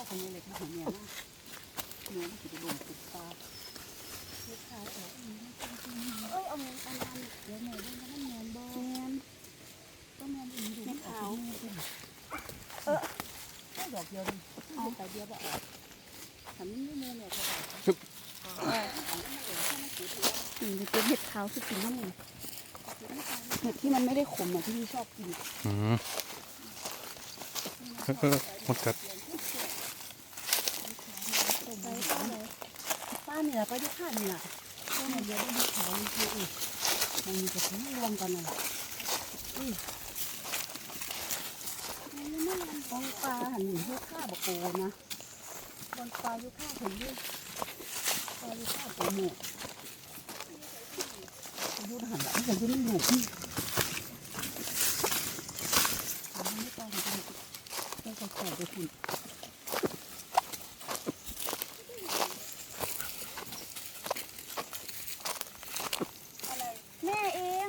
าคนนี้เลยค่ะเนี่ยนะเนี่ยมันจะไปลงติดตาเอ้ยเอาเงินประมาณเดี๋ยวหน่อยได้ไหมมันแมนบ่แม่นก็แมนอีกไม่ขาเออเอาดอกเดียวดิเอาไปเดียวบ่ออกทำนี่ไม่เนี่ยเขาบอกอืมเป็นเห็ดขาวสุดจริงนั่นเองเห็ดที่มันไม่ได้ขมอะที่พี่ชอบกินอืมเออเออหมดกัด ไปเข้าเลย ป้าเนี่ยไปที่ข้านเนี่ยก็มาเยอะได้ขาวมันคืออีกมันมีกระทิ้งรวมกันน่ะอุ้ยฟองปลาหันอยู่ที่ข้าบกโกนะฟองปลาอยู่ข้าถึงด้วยปลาอยู่ข้าโกหมูยูนหันหลังแต่ยูนไม่อยู่อันนี้ไม่ต้องต้องต้องใส่ไปคุณ แม่เอง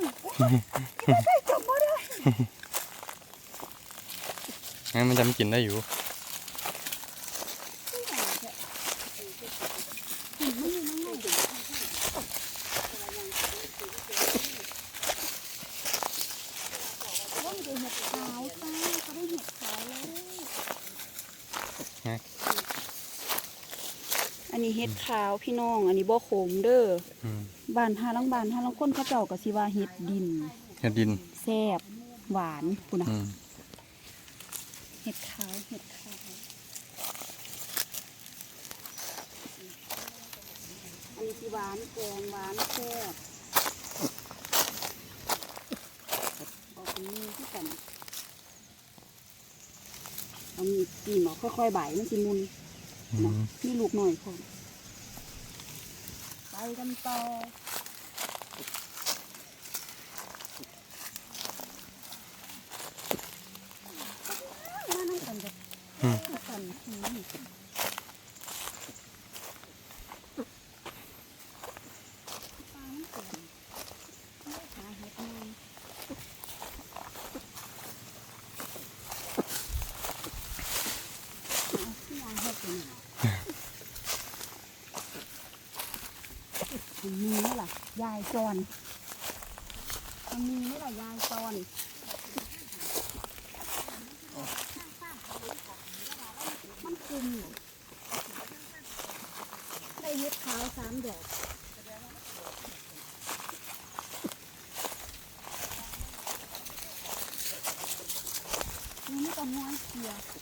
งั้นมันจะไม่กินได้อยู่ว่ามันเป็นเห็ดขาวจ้าเขาได้เห็ดขาวเลยอันนี้เห็ดขาวพี่น้อง อันนี้บ่ขมเด้ออืมบ้านหาลังบ้านหาลังคนเขาเจ้าก็สิว่าเห็ดดินเห็ดดินแซ่บ หวานพุ่นน่ะอืมเห็ดขาวเห็ดขาวอันนี้สิหวานแกงหวานแซ่บออกเป็นมีที่กันเอามีจีหมอค่อยๆใบมันสิมุนอืนะมนี่ลูกหน่อยพอไปกันต่อมานั่งกันจ้ะ อืม กันทีปลามันเกินหาเห็ดหน่อยเอาที่วางเห็ดอ ยู่นี่มันมีไหมล่ะยายจอนมันมีไหมล่ะยายจอนมันคุมอยู่ได้เย็ดขาวสามดอกนี่ไม่ ต้องม้วนเกียร์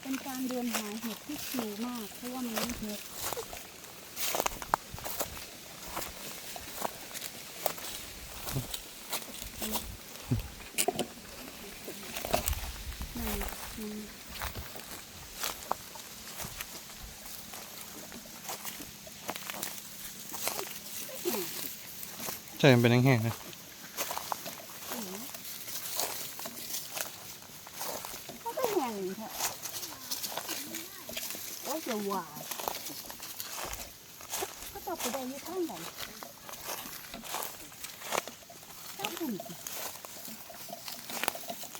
เป็นการเดินหาเห็ดที่ชิวมาก เพราะว่ามันไม่เห็ดนั่นมัน ใช่มันเป็นแห้งๆนะก็แห้งเถอะโอ้ยจะหวานก็จับไปได้ยี่ข้างกันเจ้าบุญสิ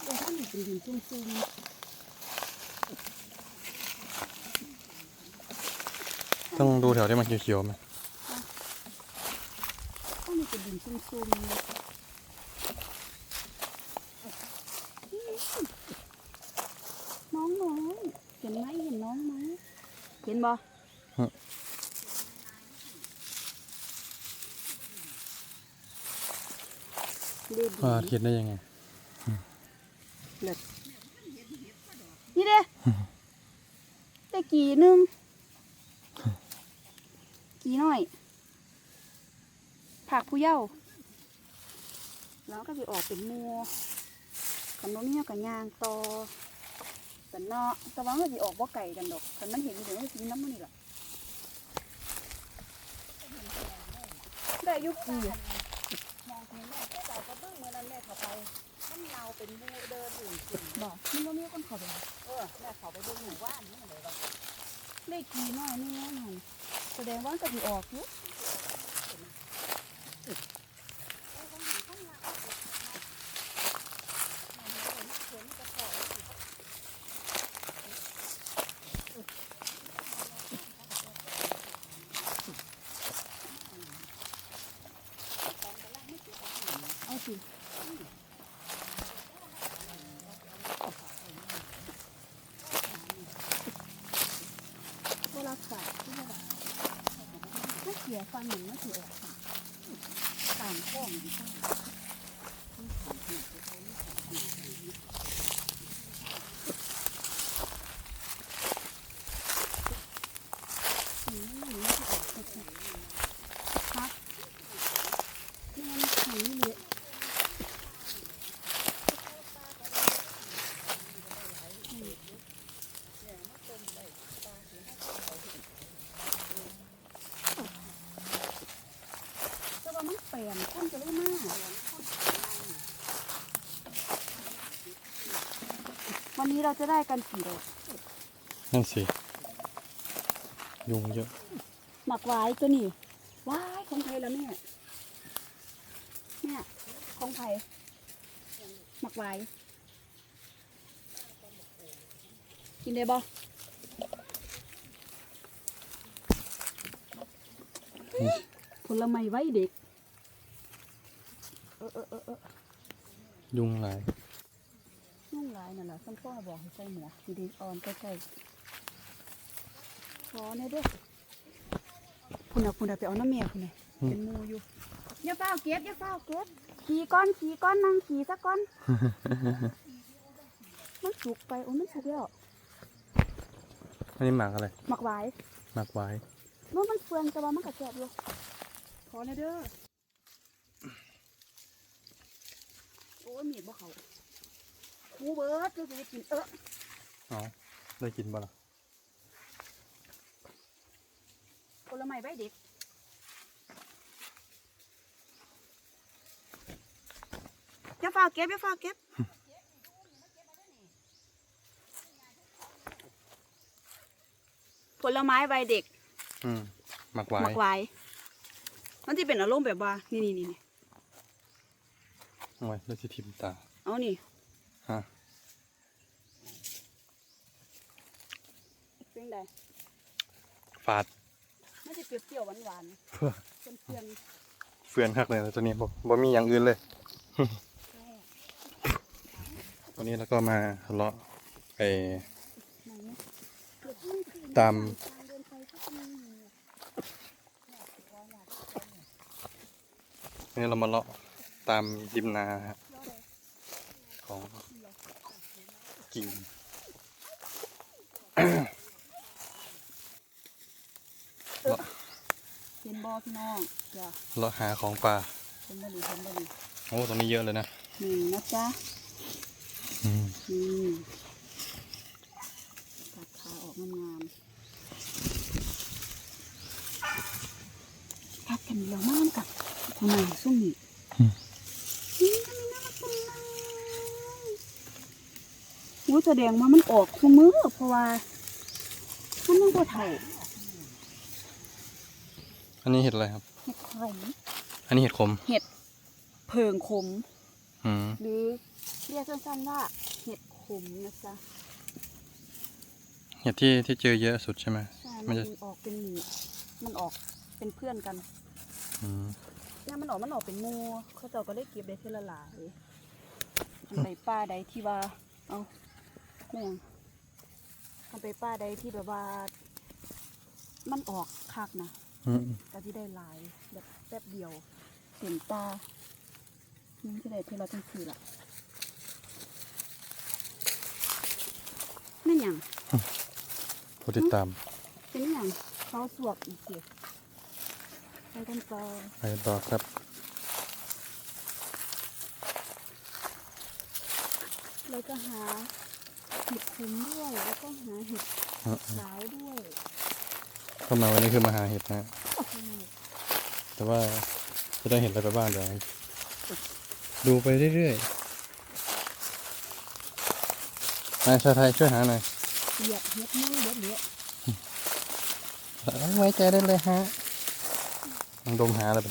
เดี๋ยวท่านเป็นดินจุ่มต้องดูแถวที่มันเขียวๆไหม ๆ ท่านเป็นดินจุ่มๆน้องน้อยเห็นไหมเห็นน้องไหมเห็นบ่เด็ดว่าดีคิดได้ยังไงนี่เด้ได้กี่หนึงกี่หน่อย ผักผู้เย้าแล้วก็ไปออกเป็นมัวขนมเนี่ยกับยางต่อแต่เนาะแต่ว่ามันสิออกบ่ไก่กันดอกแต่มันเห็นอยู่เดี๋ยวมันสิมีน้ำมันนี่แหละได้อยุกี่มองเห็นแม่แค่ดอกกระเบื้องเมื่อนั้นแม่เข้าไปมันเนาเป็นหมูเดินอยู่จริงบอกมันบ่มีคนเข้าไปหาเออแม่เขาไปเบิ่งหมู่บ้านนี่เลยว่าเลขกี่น้อยนี่นั่นหั่นแสดงว่ามันก็สิออกอยู่เอา Thank you. เราจะได้กันกี่ดอกนั่นสิ ยุงเยอะ หมักไว้ตัวนี้ว้ายของไทยแล้วเนี่ยเนี่ยของไทยหมักไว้กินได้บ่ผลไม้ไว้เด็กเออเออเออเออยุงหลาย นุ่งลายนั่นแหละซ้ำพ่อบอกให้ใส่หมวกดีดีออนใกล้ๆขอในอยเด้อคุณเอาคุณเอาไปเอาน้ำเมียคุณเลยเป็นหมูอยู่อย่าเฝ้าเก็บอย่าเฝ้าเก็บขี่ก้อนขี่ก้อนนั่งขี่สักก้อน มันสุกไปโอ้ยมันสุกแล้วอันนี้หมากอะไรหมักไว้หมากไว้เมื่อมันเฟืองแต่ว่ามันกระแจบอยู่ขอในอยเด้อโอ้ยมีดบ่เขา หมูเบิร์ดจะสิกินเอออ๋อได้กินบ่ล่ะผลไม้ใบเด็กอย่าฝ้าเก็บอย่าฝ้าเก็บผลไม้ใบเด็ก อืมหมากไว้หมักไว้มันจะเป็นอารมณ์แบบว่า นี่นี่นี่นี่เอาไว้แล้วสิทิมตา เอานี่ ฮะเป็นไงฟาดมันจะเปรี้ยวๆหวานเพื่อๆเพื่อนเฟือนคักเลยนะตัวนี้บ่บ่มีอย่างอื่นเลยๆวันนี้แล้วก็มาเลาะไปไหนเนี่ยเกิดขึ้นคือตามทางเดินไปสักนิดหนึ่งวันนี้เรามาเลาะตามริมนาฮะของ กิ่งเห็นบอพี่น้องจ้ะเลาะหาของป่าเห็นบ่ดีเห็นบ่ดีโอ้ตรงนี้เยอะเลยนะนี่นะจ๊ะอืมนี่ตัดขาออกงามๆตัดกันแล้วมากกับทำไมซุ่มนี่นี่ทำไมน่ารักจังเลย อู้แสดงว่ามันออกคุมือเพราะว่ามันยังบ่เท่าอันนี้เห็ดอะไรครับ เห็ดไข่อันนี้เห็ดขมเพิงขม อืมหรือเรียกสั้นๆว่าเห็ดขมนะจ๊ะเห็ดที่ที่เจอเยอะสุดใช่ไหมใช่มัมันนจะออกเป็นหมู่มันออกเป็นเพื่อนกันอืมเนี่ยมันออกมันออกเป็นหมูเขาเจ้าก็ได้เก็บได้เท่าละหลายอันใดป้าใดที่ว่า เอา ไม่ยังอันใดป้าใดที่แบบว่า มันออกคักนะอืมก็ที่ได้หลายแบบแป๊บเดียวเห็นตานี่ที่ได้เท่าละทั้งสี่ละนั่นหยังผู้ติดตามเป็นอหย่างเขาสวบอีกเสียไปกันต่อไปต่อครับเราจะหา เห็ดผมด้วยแล้วก็หาเห็ดสาวด้วยเข้ามาวันนี้คือมาหาเห็ดนะ แต่ว่าจะได้เห็ดอะไรไปบ้างเดี๋ยวดูไปเรื่อยๆนายชาไทยช่วยหาหน่อยเหยียบเห็ดนี่เยอะๆไว้ใจได้เลยฮะลองดมหาอะไรไป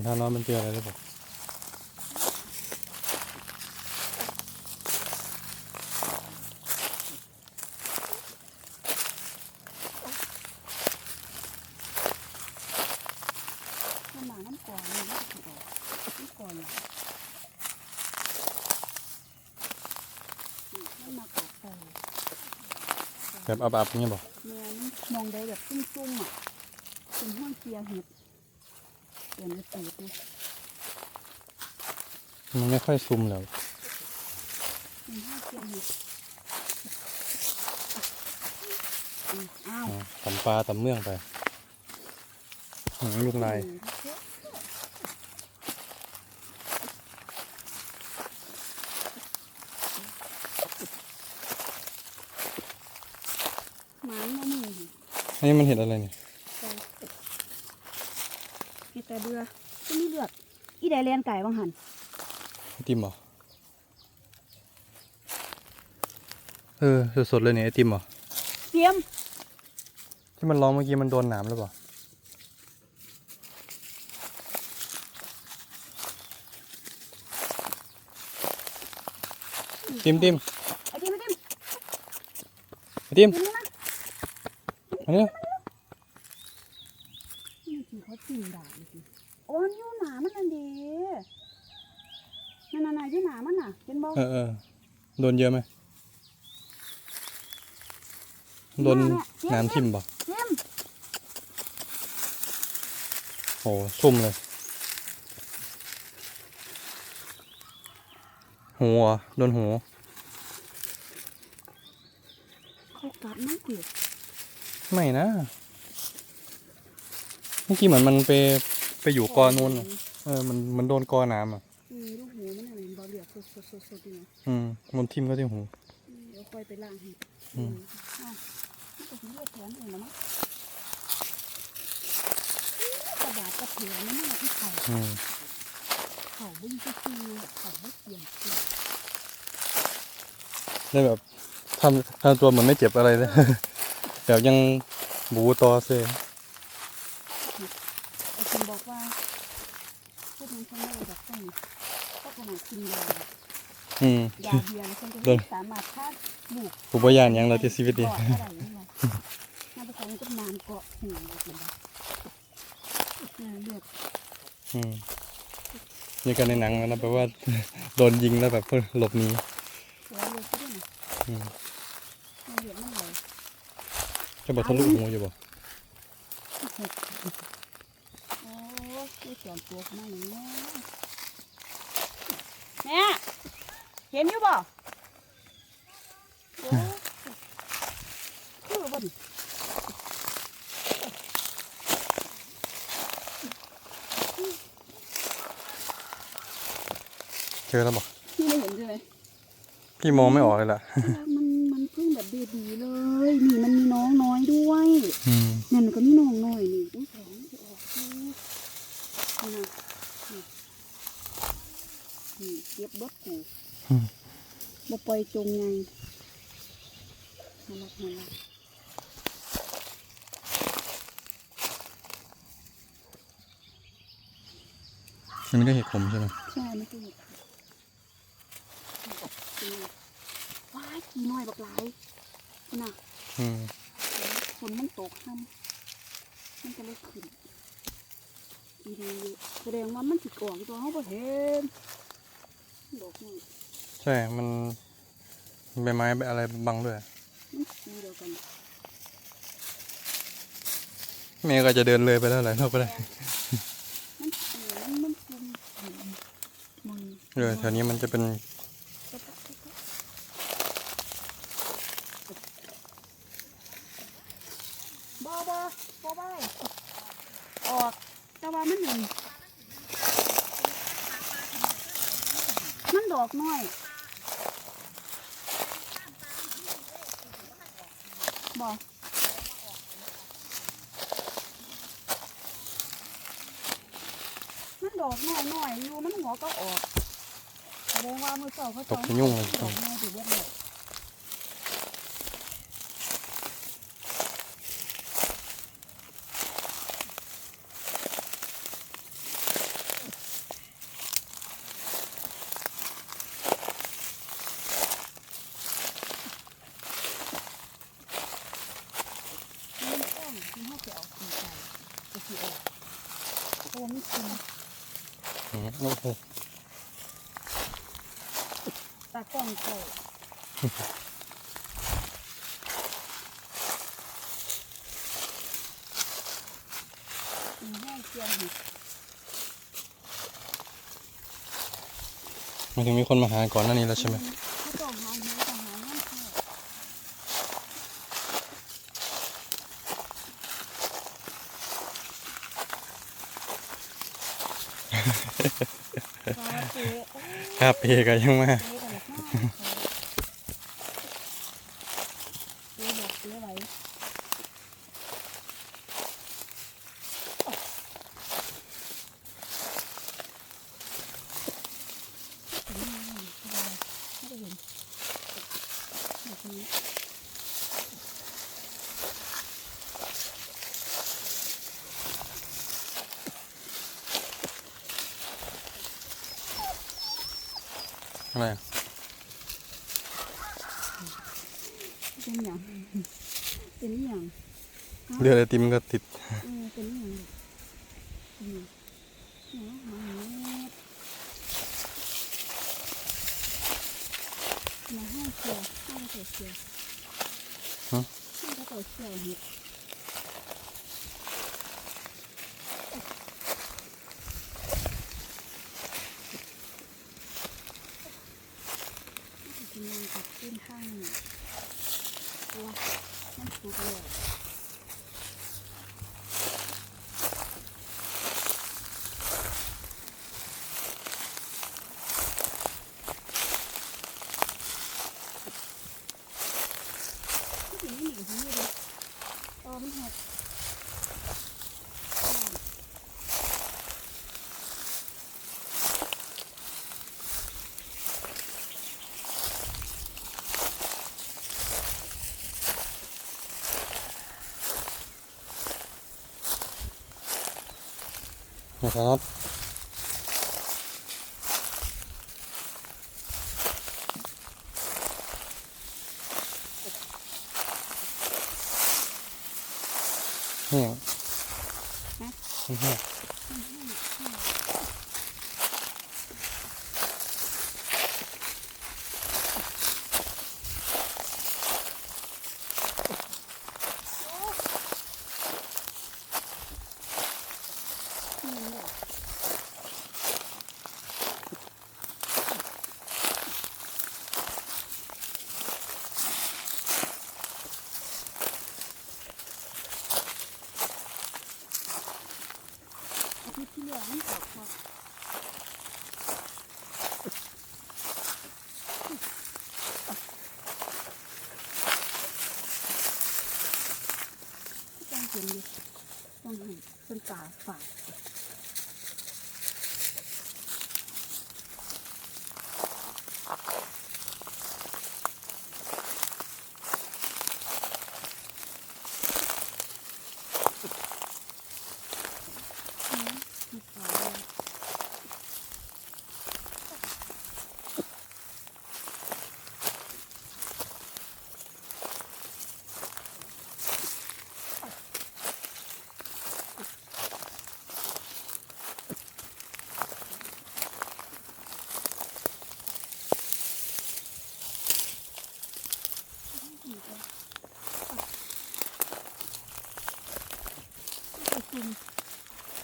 มือนทานอนมันเจออะไรหรือเปล่ามันมาน้ำก่อนนี่มันจะออกน้ำก่อนมันมากอกใส่แบบอับๆอย่างเงี้ยบอกแม่นมองได้แบบจุ้มๆอะเป็นห้องเกียร์เห็ดเดี๋ยวมันตูดดูมันไม่ค่อยซุ่มแล้วเป็นห้องเกียร์เห็ดอืมอ้าวอ่าตำปลาตำเมืองไปอืมลูกลายหมาเนาะมืออันนี้มันเห็ดอะไรเนี่ยเห็ด แต่เบื่อก็มีเลือดอีไดเลียนไก่บางหันไอติมเหรอเออสดๆเลยเนี่ยไอติมเหรอเตรียมที่มันร้องเมื่อกี้มันโดนหนามหรือเปล่าติมติมไอ้เตรียมไอ้เตรียมไอติมเตรียมนะอันนี้ นี่คือเขาจีนด่าจริงๆโอ้ยอยู่หนามันนั่นดีนั่นน่ะๆอยู่หนามันน่ะ เป็นบ่เออเออโดนเยอะไหมโดนน้ำทิ่มป่ะเตรียมโอ้ซุ่มเลยหูเหรอโดนหูเขากัดน้ำเกลือไม่นะเมื่อกี้เหมือนมันไปไปอยู่กอนู้นอะเออมันมันโดนกอน้ำอะ สดๆๆๆนี่นะอืมมันทิ่มก็ที่หูอืมเดี๋ยวค่อยไปล้างให้อืมอ้าวมันก็สิเลือดแทนเองแล้วมั้งกระดาษกระเถือมันน่ะที่ไข่อืมเขาบึ้งก็คือเขาไม่เปลี่ยนสีได้แบบทำทำตัวเหมือนไม่เจ็บอะไรเลย แบบยังบูตอเซไอ้คุณบอกว่าพูดมันฉันไม่ได้แบบต้องก็ขนาดกินยา อืม ยาเบียร์ฉันก็โดไม่นสามารถฆ่าบุกผู้บริยานหยังเราที่ชีวิตดีเกาะอะไรนี่ไงน่าจะใช้ก็นานเกาะหูเลยนะเนี่ยเลือดอืมนี่กันในหนังนะแปลว่า โดนยิงแล้วแบบเพิ่งหลบหนีเสียเลือดก็ได้นะอืมเลือดไม่ไหลจะบอกทะลุหูอยู่บ่โอ้ยไม่สอนตัวขนาดนี้แม่ เห็นอยู่บ่โอ้ยคือบ่นเจอแล้วบอกพี่ไม่เห็นใช่ไหมพี่มองไม่ออกเลยล่ะ มันมันเพิ่งแบบเบบีเลย นี่มันมีน้องน้อยด้วย อืม นั่นก็มีน้องน้อยนี่อุ้ยแข็งจะออกคือนี่นะนี่นี่เก็บเบิดกู อืม บ่ปล่อยจงไงน่ารักน่ารักมันก็เห็ดขมใช่ไหมใช่ไม่ใช่เห็ดนี่ว้ายขี้น้อยบักหลายนี่น่ะอืมฝนมันตกห้ำมันก็เลยขึ้นดีดีแสดงว่ามันสิออกตัวเขาบ่เห็นดอกนี่ใช่ มัน ใบไม้ใบอะไรบังด้วยมันสีเดียวกันแม่ก็จะเดินเลยไปแล้วหลายรอบก็ได้มันเออมันมันคุมมันเออแถวนี้มันจะเป็น บ่บ่บ่บ่ออกแต่ว่ามันหนึ่ง มันดอกน้อย บอกมันดอกน้อยน้อยๆอยู่มันหัวก็ออกแสดงว่ามือเสาเขาตกยุ่งเลย ดอกน้อยถือว่าเลย มันต้องมันให้ไปเอาสีใจไปสีออกโอ้ไม่กิน อืมโอ้โห ตากล้องโตอื มให้เจียวเห็ดมันถึงมีคนมาหาก่อนหน้านี้แล้วใช่ไหมเขาต้องหาเห็ดต้องหาเงินเข้าปลาเจ๊โอ้ยครับเพก็ยังมา เจ๊กันหรอกมากเจ๊บอกเจ๊ไว้ ไม่ได้ เห็นแบบนี้อะไรอะเป็นอย่างเป็นอย่างเรือไอติมก็ติด เออเป็นอย่างเป็นอย่างเนาะมาเฮ็ดมาให้เชียวให้ เขาเชียวฮะให้เขาเชียวเห็ดกินงกับขึ้นข้างนี่ตัวมันสุกเลย ผู้หญิงไม่หนีที่นี่เลยเออมันหด นะครับนี่อือฮึอาทิตย์ที่ แล้วมันออกค่ะต้องเห็นดิต้องเห็นเป็นป่าฝาดอืมมีป่าด้วย ไปกิน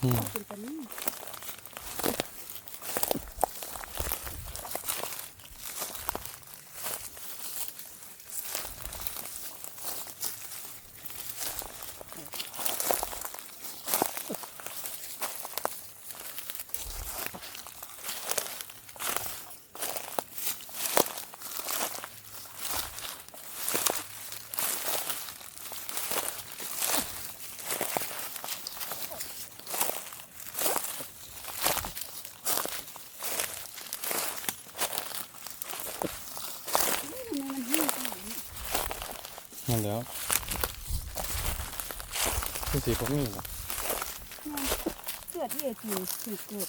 อืม เป็นปลานิ่ม นั่นแล้วคือสีพวกนี้เหรอเสื้อที่เอจีสีเกิด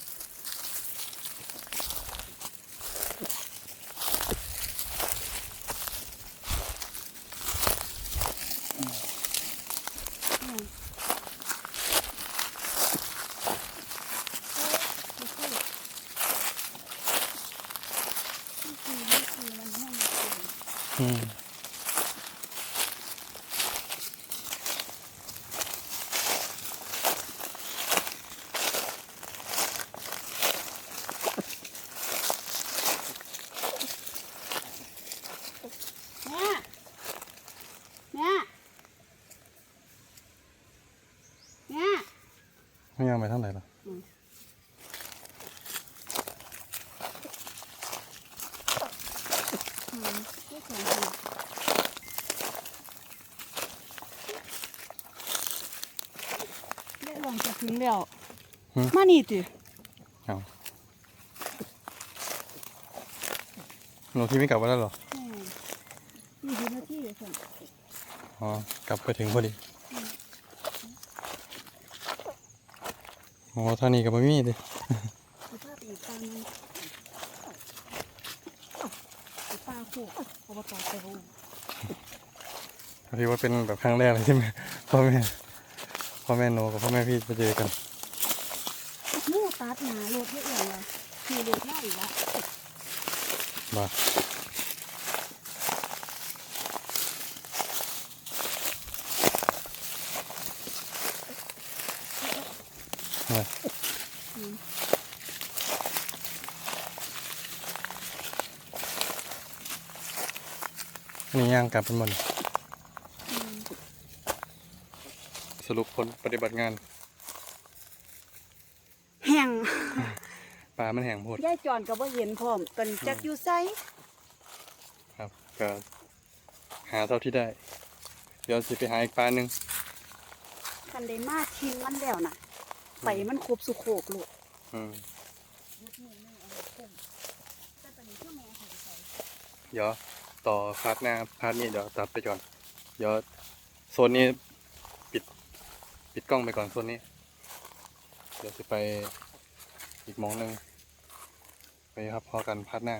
อืมเอ้ยไม่ใช่นี่คือนี่คือมันแห้งเกิน อืม แม่แม่แม่ ไม่ยังไปทางไหนหรออืมไม่แข็งเลยได้ลองจะถึงแล้ว มานี่ติหนูที่ไม่กลับมาแล้วเหรอแม่นี่ดูหน้าที่เลยส่วนอ๋อกลับไปถึงพอดี โอ้ท่านี้กับไม่มีเลยพอีกตาหนึงไปป้าโคกอบตเตาพอดีว่าเป็นแบบครั้งแรกเลยที่แม่พ่อแม่พ่อแม่โนกับพ่อแม่พี่มาเจอกันมู่ตัดหนาโรถเยอะเลยขี่รถมาอีกละบ่าเนี่ย อืม นี่ ย่างกลับเป็นหมดสรุปผลปฏิบัติงาน แห้งปลามันแห้งโพดยายจอนก็บ่เห็นพร้อมตอนจักอยู่ไสครับก็หาเท่าที่ได้ เดี๋ยวสิไปหาอีกปลาหนึ่งคันได้มาทิ้งมันแล้วน่ะไปมันครบสุโขกลูกอืมเดี๋ยว ต่อพาร์ทหน้าพาร์ทนี้เดี๋ยวตัดไปก่อน เดี๋ยวโซนนี้ปิดปิดกล้องไปก่อนโซนนี้ เดี๋ยวจะไปอีกมองหนึ่งไปครับพอกันพาร์ทหน้า